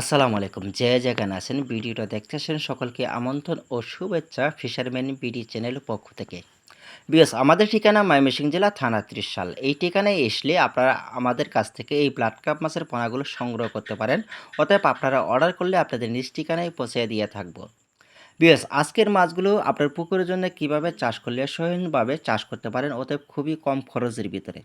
আসসালামু আলাইকুম। যে যেখানে আছেন, ভিডিওটা দেখতে দেখতেছেন সকলকে আমন্ত্রণ ও শুভেচ্ছা ফিশারম্যান বিডি চ্যানেলের পক্ষ থেকে। বিএস আমাদের ঠিকানা ময়মনসিংহ জেলা, থানা ত্রিশাল এই ঠিকানায় এসলে আপনারা আমাদের কাছ থেকে এই ব্লাড কাপ মাছের পোনাগুলো সংগ্রহ করতে পারেন। অতএব আপনারা অর্ডার করলে আপনাদের নিজ ঠিকানায় পৌঁছে দিয়ে থাকব। বিএস আজকের মাছগুলো আপনার পুকুরের জন্য কীভাবে চাষ করলে সহজভাবে চাষ করতে পারেন? অতএব খুবই কম খরচের ভিতরে।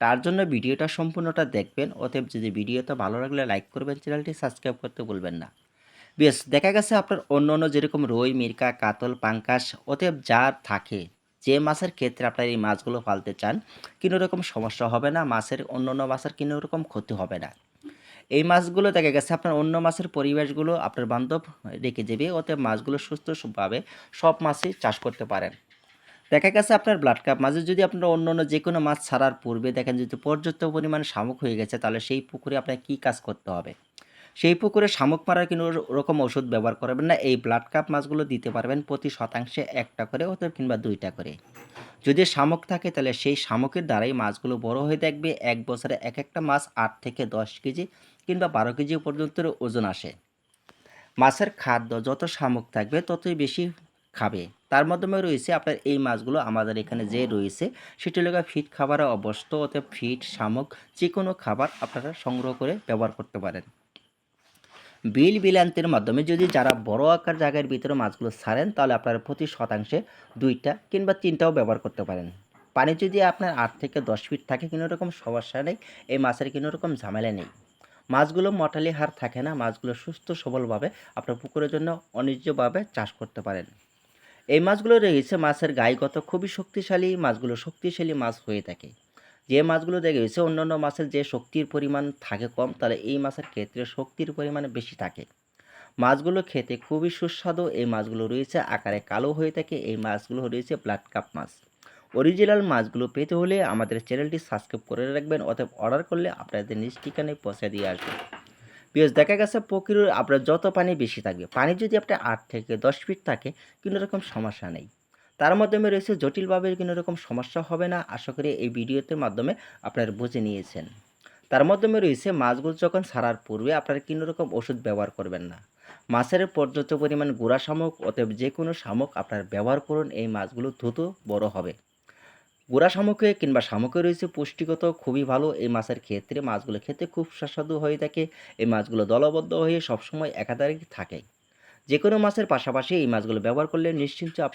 তার জন্য ভিডিওটা সম্পূর্ণটা দেখবেন। অতএব যদি ভিডিওটা ভালো লাগলে লাইক করবেন, চ্যানেলটি সাবস্ক্রাইব করতে ভুলবেন না। বেশ, দেখা গেছে আপনার অন্য অন্য যেরকম রুই, মিরকা, কাতল, পাঙ্কাশ, অতএব যা থাকে, যে মাছের ক্ষেত্রে আপনার এই মাছগুলো পালতে চান, কোনো রকম সমস্যা হবে না, মাছের অন্য অন্য মাছের কোনো রকম ক্ষতি হবে না। এই মাছগুলো দেখা গেছে আপনার অন্য মাছের পরিবেশগুলো আপনার বান্ধব রেখে দেবে, অতএব মাছগুলো সুস্থভাবে সব মাছই চাষ করতে পারেন। দেখা গেছে আপনার ব্লাড কাপ মাঝে যদি আপনার অন্য অন্য যে কোনো মাছ ছাড়ার পূর্বে দেখেন যদি পর্যাপ্ত পরিমাণ শামুক হয়ে গেছে, তাহলে সেই পুকুরে আপনার কী কাজ করতে হবে? সেই পুকুরে শামুক মারার কোনো রকম ওষুধ ব্যবহার করবেন না। এই ব্লাড কাপ মাছগুলো দিতে পারবেন প্রতি শতাংশে একটা করে অথবা কিংবা দুইটা করে। যদি শামুক থাকে, তাহলে সেই শামুকের দ্বারাই মাছগুলো বড় হয়ে থাকবে এক বছরে এক একটা মাছ আট থেকে দশ কেজি কিংবা বারো কেজি পর্যন্ত ওজন আসে। মাছের খাদ্য যত শামুক থাকবে, ততই বেশি খাবে। তার মাধ্যমে রয়েছে আপনার এই মাছগুলো আমাদের এখানে যে রয়েছে, সেটি হলো ফিট খাবারে অবস্থ অতএব ফিট, শামুক যে কোনো খাবার আপনারা সংগ্রহ করে ব্যবহার করতে পারেন। বিল বিলান্তের মাধ্যমে যদি যারা বড় আকার জায়গার ভিতরে মাছগুলো ছাড়েন, তাহলে আপনারা প্রতি শতাংশে দুইটা কিংবা তিনটাও ব্যবহার করতে পারেন। পানি যদি আপনার আট থেকে দশ ফিট থাকে, কোনো রকম সমস্যা নেই, এই মাছের কোনো রকম ঝামেলা নেই। মাছগুলো মটালি হার থাকে না, মাছগুলো সুস্থ সবলভাবে আপনার পুকুরের জন্য অনিজ্যভাবে চাষ করতে পারেন। এই মাছগুলো রয়েছে মাছের গায়েগত খুবই শক্তিশালী, মাছগুলো শক্তিশালী মাছ হয়ে থাকে। যে মাছগুলো দেখে গেছে অন্যান্য মাছের যে শক্তির পরিমাণ থাকে কম, তাহলে এই মাছের ক্ষেত্রে শক্তির পরিমাণ বেশি থাকে। মাছগুলো খেতে খুবই সুস্বাদু, এই মাছগুলো রয়েছে আকারে কালো হয়ে থাকে, এই মাছগুলো রয়েছে ব্লাড কাপ মাছ। অরিজিনাল মাছগুলো পেতে হলে আমাদের চ্যানেলটি সাবস্ক্রাইব করে রাখবেন, অতএব অর্ডার করলে আপনাদের নিজ ঠিকানায় পৌঁছে দিয়ে আসবে বিকজ দেখা গেছে পুকুরের আপনার যত পানি বেশি থাকবে, পানি যদি আপনার আট থেকে দশ ফিট থাকে কোনো রকম সমস্যা নেই। তার মাধ্যমে রয়েছে জটিলভাবে কোনো রকম সমস্যা হবে না, আশা করি এই ভিডিওতে মাধ্যমে আপনারা বুঝে নিয়েছেন। তার মাধ্যমে রয়েছে মাছগুলো যখন ছাড়ার পূর্বে আপনারা কোনো রকম ওষুধ ব্যবহার করবেন না। মাছের পর্যাপ্ত পরিমাণ গুঁড়া শামুক, অতএব যে কোনো শামুক আপনার ব্যবহার করুন, এই মাছগুলো দ্রুত বড় হবে। গুঁড়া শামুকে কিংবা শামুকে রয়েছে পুষ্টিগত, খুবই ভালো। এই মাছের ক্ষেত্রে মাছগুলো খেতে খুব সুস্বাদু হয়ে থাকে। এই মাছগুলো দলবদ্ধ হয়ে সবসময় একাধারে থাকে। যে কোনো মাছের পাশাপাশি এই মাছগুলো ব্যবহার করলে নিশ্চিন্ত আপনার